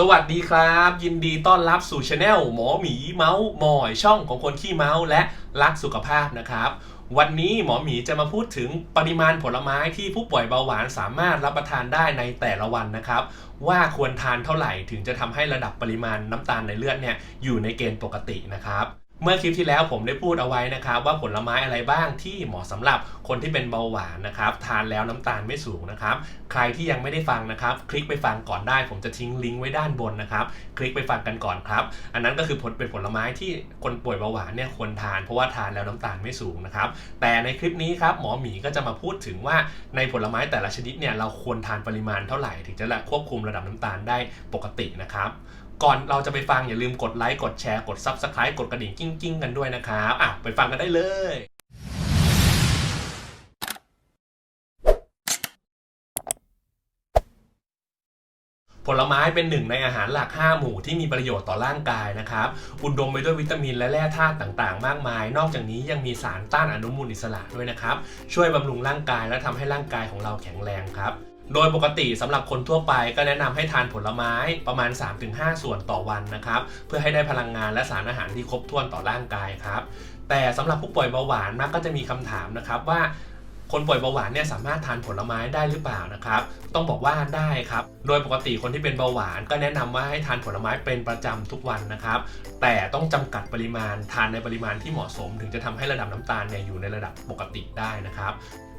สวัสดีครับ ยินดีต้อนรับสู่ช anel หมอหมีเมาส์มอยช่องของคนขี้เมาส์และรักสุขภาพนะครับ วันนี้หมอหมีจะมาพูดถึงปริมาณผลไม้ที่ผู้ป่วยเบาหวานสามารถรับประทานได้ในแต่ละวันนะครับ ว่าควรทานเท่าไหร่ถึงจะทำให้ระดับปริมาณน้ำตาลในเลือดเนี่ยอยู่ในเกณฑ์ปกตินะครับ เมื่อคลิปที่แล้วผมได้พูดเอาไว้นะครับว่าผลไม้อะไรบ้างที่เหมาะสำหรับคนที่เป็นเบาหวานนะครับทานแล้วน้ำตาลไม่สูงนะครับใครที่ยังไม่ได้ฟังนะครับ คลิกไปฟังก่อนได้ผมจะทิ้งลิงก์ไว้ด้านบนนะครับ คลิกไปฟังกันก่อนครับ อันนั้นก็คือผลเป็นผลไม้ที่คนป่วยเบาหวานเนี่ยควรทานเพราะว่าทานแล้วน้ำตาลไม่สูงนะครับแต่ในคลิปนี้ครับหมอหมีก็จะมาพูดถึงว่าในผลไม้แต่ละชนิดเนี่ยเราควรทานปริมาณเท่าไหร่ถึงจะควบคุมระดับน้ำตาลได้ปกตินะครับ ก่อนเราจะไปฟังอย่าลืมกดไลค์กดแชร์กด Subscribe กดกระดิ่งกิ้งๆกันด้วยนะครับอะไปฟังกันได้เลย ผลไม้เป็นหนึ่งในอาหารหลัก 5 หมู่ที่มีประโยชน์ต่อร่างกายนะครับ อุดมไปด้วยวิตามินและแร่ธาตุต่างๆ มากมาย นอกจากนี้ยังมีสารต้านอนุมูลอิสระด้วยนะครับ ช่วยบำรุงร่างกายและทำให้ร่างกายของเราแข็งแรงครับ โดยปกติสำหรับคนทั่วไปก็แนะนำให้ทานผลไม้ประมาณ 3-5 ส่วนต่อวันนะครับ เพื่อให้ได้พลังงานและสารอาหารที่ครบถ้วนต่อร่างกายครับ แต่สำหรับผู้ป่วยเบาหวานมักก็จะมีคำถามนะครับว่าคนป่วยเบาหวานเนี่ยสามารถทานผลไม้ได้หรือเปล่านะครับ ต้องบอกว่าได้ครับ โดยปกติคนที่เป็นเบาหวานก็แนะนำว่าให้ทานผลไม้เป็นประจำทุกวันนะครับ แต่ต้องจำกัดปริมาณทานในปริมาณที่เหมาะสม ถึงจะทำให้ระดับน้ำตาลเนี่ยอยู่ในระดับปกติได้นะครับ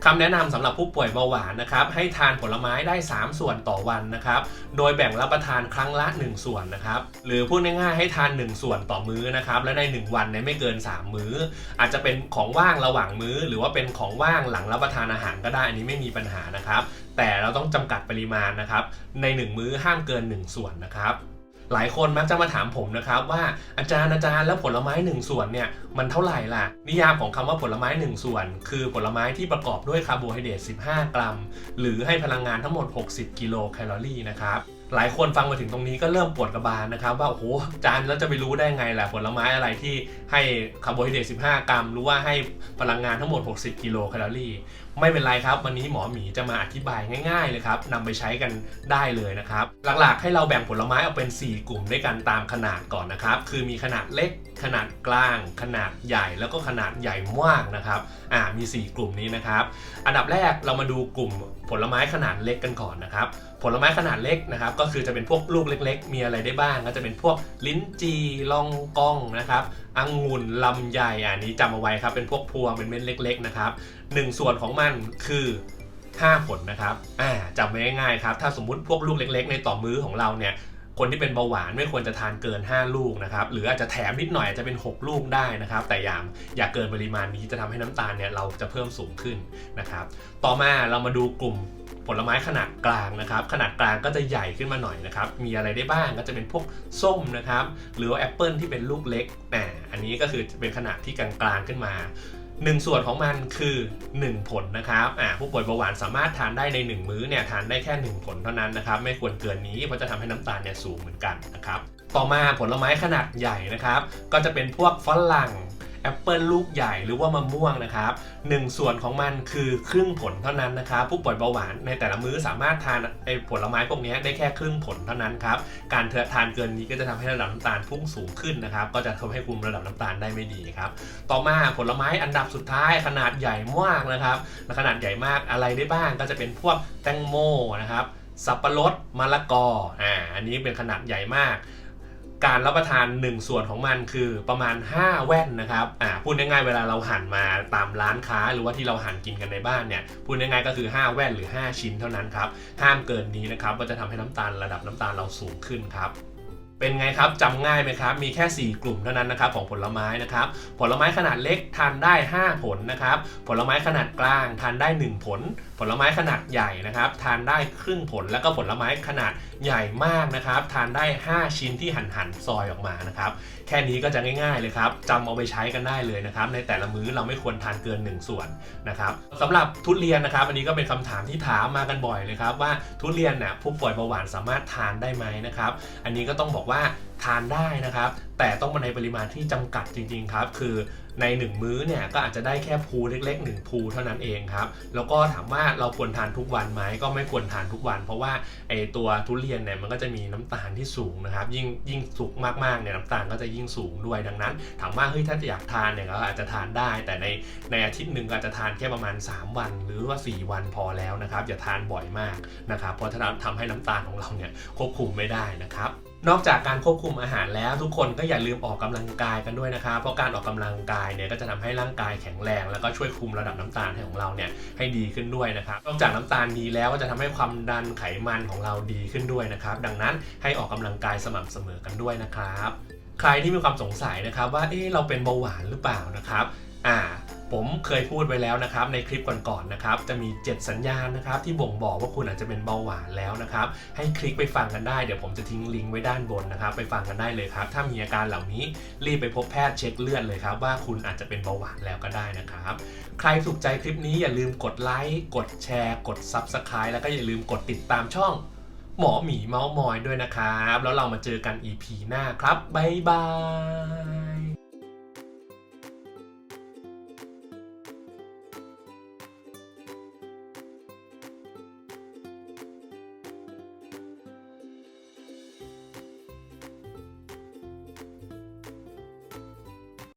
คำแนะนำสำหรับผู้ป่วยเบาหวานนะครับให้ทานผลไม้ได้ 3 ส่วนต่อวันนะครับโดยแบ่งรับประทานครั้งละ 1 ส่วนนะครับหรือพูดง่ายๆให้ทาน 1 ส่วนต่อมื้อนะครับและใน 1 วันเนี่ยไม่เกิน 3 มื้อ อาจจะเป็นของว่างระหว่างมื้อ หรือว่าเป็นของว่างหลังรับประทานอาหารก็ได้อันนี้ไม่มีปัญหานะครับแต่เราต้องจำกัดปริมาณนะครับใน 1 มื้อห้ามเกิน 1 ส่วนนะครับ หลายคนมักจะมาถามผมนะครับว่าอาจารย์อาจารย์แล้วผลไม้ 1 ส่วนเนี่ยมันเท่าไหร่ล่ะ นิยามของคำว่าผลไม้ 1 ส่วน คือผลไม้ที่ประกอบด้วยคาร์โบไฮเดรต15 กรัม หรือให้พลังงานทั้งหมด 60 กิโลแคลอรี่นะครับ หลายคนฟังมาถึงตรงนี้ก็เริ่มปวดกระบาลนะครับ ว่าโอ้โหจารย์แล้วจะไปรู้ได้ไงล่ะผลไม้อะไรที่ให้คาร์โบไฮเดรต15 กรัม หรือว่าให้พลังงานทั้งหมด 60 กิโลแคลอรี่ ไม่เป็นไรครับ วันนี้หมอหมีจะมาอธิบายง่ายๆเลยครับนำไปใช้กันได้เลยนะครับ หลักๆ ให้เราแบ่งผลไม้ออกเป็น 4 กลุ่มด้วยกันตามขนาดก่อนนะครับ คือมีขนาดเล็กขนาดกลาง ขนาดใหญ่แล้วก็ขนาดใหญ่มากนะครับอ่ามี 4 กลุ่มนี้นะครับ อันดับแรกเรามาดูกลุ่ม ผลไม้ขนาดเล็กกันก่อนนะครับ ผลไม้ขนาดเล็กนะครับ ก็คือจะเป็นพวกลูกเล็ก ๆ มีอะไรได้บ้าง ก็จะเป็นพวกลิ้นจีลองกองนะครับองุ่นลำไยอันนี้จำเอาไว้ครับ เป็นพวกพวงเป็นเม็ดเล็ก ๆ นะครับหนึ่งส่วนของมันคือ5ผลนะครับอ่าจำไว้ง่ายๆครับ ถ้าสมมุติพวกลูกเล็ก ๆ ในต่อมื้อของเราเนี่ย คนที่เป็นเบาหวานไม่ควรจะทานเกิน 5 ลูกนะครับ หรืออาจจะแถมนิดหน่อยอาจจะเป็น 6 ลูกได้นะครับ แต่อย่าอย่าเกินปริมาณนี้จะทำให้น้ำตาลเนี่ยเราจะเพิ่มสูงขึ้นนะครับ ต่อมาเรามาดูกลุ่มผลไม้ขนาดกลางนะครับ ขนาดกลางก็จะใหญ่ขึ้นมาหน่อยนะครับ มีอะไรได้บ้างก็จะเป็นพวกส้มนะครับ หรือแอปเปิลที่เป็นลูกเล็กอ่าอันนี้ก็คือเป็นขนาดที่กลางๆขึ้นมา หนึ่งส่วนของมันคือ 1 ผลนะครับอ่าผู้ป่วยเบาหวานสามารถทานได้ใน 1 มื้อเนี่ยทานได้แค่ 1 ผลเท่านั้นนะครับ ไม่ควรเกินนี้เพราะจะทำให้น้ำตาลเนี่ยสูงเหมือนกันนะครับ ต่อมาผลไม้ขนาดใหญ่นะครับ ก็จะเป็นพวกฝรั่ง แอปเปิลลูกใหญ่หรือว่ามะม่วงนะครับหนึ่งส่วนของมันคือครึ่งผลเท่านั้นนะครับ ผู้ป่วยเบาหวานในแต่ละมื้อสามารถทานไอ้ผลไม้พวกนี้ได้แค่ครึ่งผลเท่านั้นครับการทานเกินนี้ก็จะทำให้ระดับน้ำตาลพุ่งสูงขึ้นนะครับ ก็จะทำให้คุมระดับน้ำตาลได้ไม่ดีครับ ต่อมาผลไม้อันดับสุดท้ายขนาดใหญ่มากนะครับและขนาดใหญ่มากอะไรได้บ้างก็จะเป็นพวกแตงโมนะครับสับปะรดมะละกออ่าอันนี้เป็นขนาดใหญ่มาก การรับประทาน 1 ส่วนของมันคือประมาณ 5 แว่นนะครับอ่าพูดง่ายๆเวลาเราหั่นมาตามร้านค้า หรือว่าที่เราหั่นกินกันในบ้านเนี่ยพูดง่ายๆก็คือ 5 แว่นหรือ 5 ชิ้นเท่านั้นครับห้ามเกินนี้นะครับก็จะทำให้น้ำตาลระดับน้ำตาลเราสูงขึ้นครับ เป็นไงครับจำง่ายไหมครับ มีแค่ 4 กลุ่มเท่านั้นนะครับของผลไม้นะครับ ผลไม้ขนาดเล็กทานได้ 5 ผลนะครับ ผลไม้ขนาดกลางทานได้ 1 ผล ผลไม้ขนาดใหญ่นะครับทานได้ครึ่งผล แล้วก็ผลไม้ขนาดใหญ่มากนะครับ ทานได้ 5 ชิ้นที่หั่นหั่นซอยออกมานะครับ แค่นี้ก็จะง่ายๆเลยครับจำเอาไปใช้กันได้เลยนะครับ ในแต่ละมื้อเราไม่ควรทานเกิน 1 ส่วนนะครับสำหรับทุเรียนนะครับ อันนี้ก็เป็นคำถามที่ถามมากันบ่อยเลยครับว่าทุเรียนเนี่ยผู้ป่วยเบาหวานสามารถทานได้ไหมนะครับ อันนี้ก็ต้องบอกว่า ทานได้นะครับ แต่ต้องมาในปริมาณที่จำกัดจริง ๆ ครับ คือใน 1 มื้อเนี่ยก็อาจจะได้แค่ภูเล็กๆ1ภูเท่านั้นเองครับ แล้วก็ถามว่าเราควรทานทุกวันไหมก็ไม่ควรทานทุกวัน เพราะว่าไอตัวทุเรียนเนี่ยมันก็จะมีน้ำตาลที่สูงนะครับ ยิ่งยิ่งสุกมากๆเนี่ยน้ำตาลก็จะยิ่งสูงด้วยดังนั้น ถามว่าเฮ้ยถ้าจะอยากทานเนี่ยก็อาจจะทานได้ แต่ในในอาทิตย์หนึ่งก็อาจจะทานแค่ประมาณ 3 วัน หรือว่า 4 วันพอแล้วนะครับอย่าทานบ่อยมากนะครับเพราะถ้าทำให้น้ำตาลของเราเนี่ยควบคุมไม่ได้นะครับนอกจากการควบคุมอาหารแล้วทุกคนก็อย่าลืมออกกำลังกายกันด้วยนะครับเพราะการออกกำลังกายเนี่ยก็จะทำให้ร่างกายแข็งแรง แล้วก็ช่วยคุมระดับน้ำตาลให้ของเราเนี่ยให้ดีขึ้นด้วยนะครับนอกจากน้ำตาลดีแล้วก็จะทำให้ความดันไขมันของเราดีขึ้นด้วยนะครับ ดังนั้นให้ออกกำลังกายสม่ำเสมอกันด้วยนะครับ ใครที่มีความสงสัยนะครับว่าเอ๊ะเราเป็นเบาหวานหรือเปล่านะครับอ่า ผมเคยพูดไว้แล้วนะครับในคลิปก่อนๆนะครับจะมี 7 สัญญาณนะครับที่บ่งบอกว่าคุณอาจจะเป็นเบาหวานแล้วนะครับให้คลิกไปฟังกันได้เดี๋ยวผมจะทิ้งลิงก์ไว้ด้านบนนะครับไปฟังกันได้เลยครับ ถ้ามีอาการเหล่านี้รีบไปพบแพทย์เช็คเลือดเลยครับว่าคุณอาจจะเป็นเบาหวานแล้วก็ได้นะครับ ใครถูกใจคลิปนี้อย่าลืมกดไลค์กดแชร์ กด Subscribe แล้วก็อย่าลืมกดติดตามช่องหมอหมีเมาส์มอยด้วยนะครับ แล้วเรามาเจอกัน EP หน้าครับบ๊ายบาย